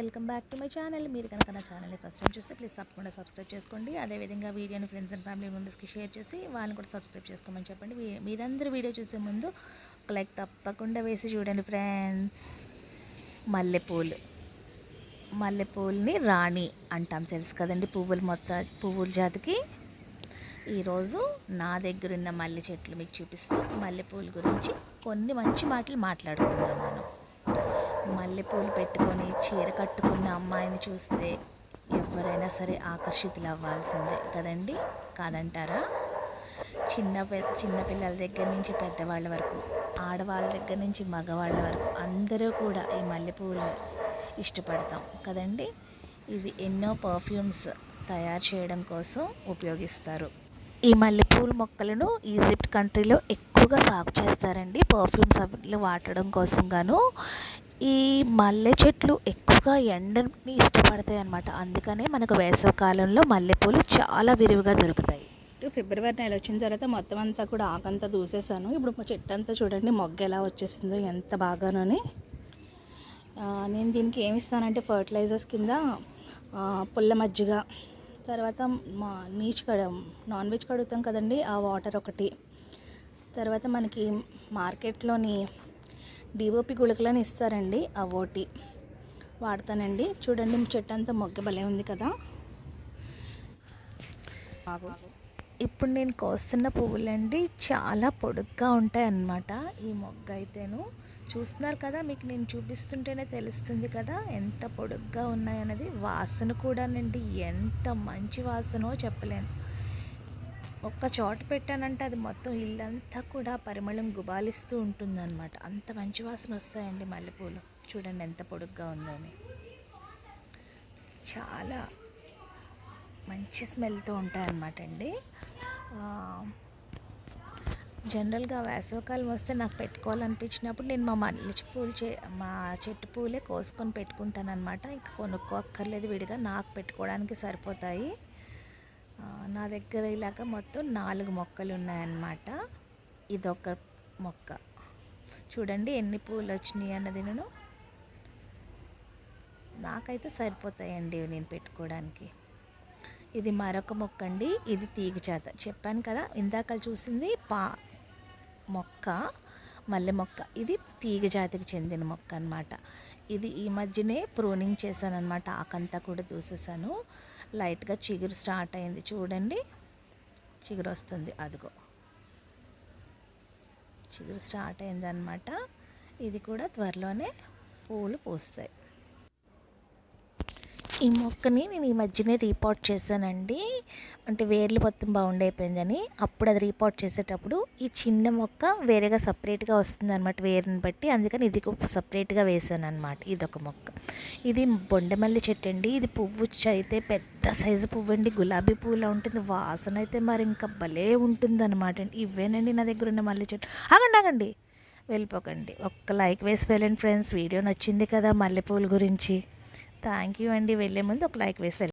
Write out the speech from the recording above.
Welcome back to my channel. మీరు కనుక నా ఛానల్ని ఫస్ట్ టైం చూస్తే ప్లీజ్ తప్పకుండా సబ్స్క్రైబ్ చేసుకోండి. అదేవిధంగా వీడియోని ఫ్రెండ్స్ అండ్ ఫ్యామిలీ మెంబర్స్కి షేర్ చేసి వాళ్ళని కూడా సబ్స్క్రైబ్ చేసుకోమని చెప్పండి. మీరందరూ వీడియో చూసే ముందు ఒక లైక్ తప్పకుండా వేసి చూడండి ఫ్రెండ్స్ మల్లెపూలు. మల్లెపూలని రాణి అంటాం తెలుసు కదండి పువ్వులు మొత్తం పువ్వుల జాతికి. ఈరోజు నా దగ్గరున్న మల్లె చెట్లు మీకు చూపిస్తూ. మల్లెపూల గురించి కొన్ని మంచి మాటలు మాట్లాడుకుందాం మనం. మల్లెపూలు పెట్టుకొని చీర కట్టుకున్న అమ్మాయిని చూస్తే ఎవరైనా సరే ఆకర్షితులు అవ్వాల్సిందే కదండి? కాదంటారా? చిన్న చిన్నపిల్లల దగ్గర నుంచి పెద్దవాళ్ళ వరకు ఆడవాళ్ళ దగ్గర నుంచి మగవాళ్ళ వరకు అందరూ కూడా ఈ మల్లెపూలు ఇష్టపడతాం కదండి? ఇవి ఎన్నో పర్ఫ్యూమ్స్ తయారు చేయడం కోసం ఉపయోగిస్తారు. ఈ మల్లెపూల మొక్కలను ఈజిప్ట్ కంట్రీలో ఎక్కువగా సాగు చేస్తారండి. పర్ఫ్యూమ్స్ అవి వాడడం కోసం గాను ఈ మల్లె చెట్లు ఎక్కువగా ఎండని ఇష్టపడతాయి అన్నమాట అందుకనే మనకు వేసవి కాలంలో మల్లెపూలు చాలా విరివిగా దొరుకుతాయి. ఫిబ్రవరి నెల వచ్చిన తర్వాత మొత్తం అంతా కూడా ఆకంతా దూసేసాను. ఇప్పుడు మా చెట్టు అంతా చూడండి మొగ్గ ఎలా వచ్చేసిందో ఎంత బాగానోని. నేను దీనికి ఏమి ఇస్తానంటే ఫర్టిలైజర్స్ కింద పుల్ల మజ్జిగ తర్వాత మా నీచు కడ నాన్ వెజ్ కడుగుతాం కదండి ఆ వాటర్ ఒకటి. తర్వాత మనకి మార్కెట్లోని డిఓపి గుళికలని ఇస్తారండి అవోటి వాడతానండి. చూడండి చెట్టు అంతా మొగ్గ భలే ఉంది కదా. ఇప్పుడు నేను కోస్తున్న పువ్వులండి చాలా పొడుగ్గా ఉంటాయి అన్నమాట ఈ మొగ్గ అయితేను. చూస్తున్నారు కదా మీకు నేను చూపిస్తుంటేనే తెలుస్తుంది కదా ఎంత పొడుగ్గా ఉన్నాయన్నది. వాసన కూడానండి ఎంత మంచి వాసనో చెప్పలేను. ఒక్క చోట పెట్టానంటే అది మొత్తం ఇల్లంతా కూడా పరిమళం గుబాలిస్తూ ఉంటుందన్నమాట. అంత మంచి వాసన వస్తాయండి మల్లెపూలు. చూడండి ఎంత పొడుగ్గా ఉందో అని. చాలా మంచి స్మెల్తో ఉంటాయన్నమాట అండి. జనరల్గా వేసవికాలం వస్తే నాకు పెట్టుకోవాలనిపించినప్పుడు నేను మా మల్లె పూలు చే మా చెట్టు పూలే కోసుకొని పెట్టుకుంటాను అనమాట ఇంకా కొనుక్కోక్కర్లేదు విడిగా. నాకు పెట్టుకోవడానికి సరిపోతాయి. నా దగ్గర ఇలాగ మొత్తం నాలుగు మొక్కలు ఉన్నాయన్నమాట. ఇదొక మొక్క. చూడండి ఎన్ని పూలు వచ్చినాయి అన్నది నేను. నాకైతే సరిపోతాయండి నేను పెట్టుకోవడానికి. ఇది మరొక మొక్క అండి. ఇది తీగ చేత. చెప్పాను కదా ఇందాక చూసింది పా మొక్క మల్లె మొక్క. ఇది తీగ జాతికి చెందిన మొక్క అనమాట ఇది ఈ మధ్యనే ప్రూనింగ్ చేశాను అనమాట ఆకంతా కూడా దూసేసాను లైట్గా చిగురు స్టార్ట్ అయింది. చూడండి. చిగురు వస్తుంది అదిగో. చిగురు స్టార్ట్ అయిందనమాట ఇది కూడా త్వరలోనే పూలు పూస్తాయి. ఈ మొక్కని నేను ఈ మధ్యనే రీపోర్ట్ చేశానండి. అంటే వేర్లు మొత్తం బౌండ్ అయిపోయిందని. అప్పుడు అది రీపోర్ట్ చేసేటప్పుడు ఈ చిన్న మొక్క వేరేగా సపరేట్గా వస్తుంది అనమాట వేరుని బట్టి. అందుకని ఇది సపరేట్గా వేసాను అనమాట ఇది ఒక మొక్క. ఇది బొండమల్లి చెట్టు అండి ఇది పువ్వు అయితే పెద్ద సైజు పువ్వు అండి గులాబీ పువ్వులా ఉంటుంది. వాసన అయితే మరి ఇంకా భలే ఉంటుంది అనమాట అండి ఇవేనండి నా దగ్గర ఉన్న మల్లె చెట్టు. ఆగండి ఆగండి. వెళ్ళిపోకండి. ఒక్క లైక్ వేసి వెళ్ళండి ఫ్రెండ్స్. వీడియో నచ్చింది కదా మల్లెపూల గురించి. థ్యాంక్ యూ అండి. వెళ్ళే ముందు ఒక లైక్ వేసి వెళ్ళండి.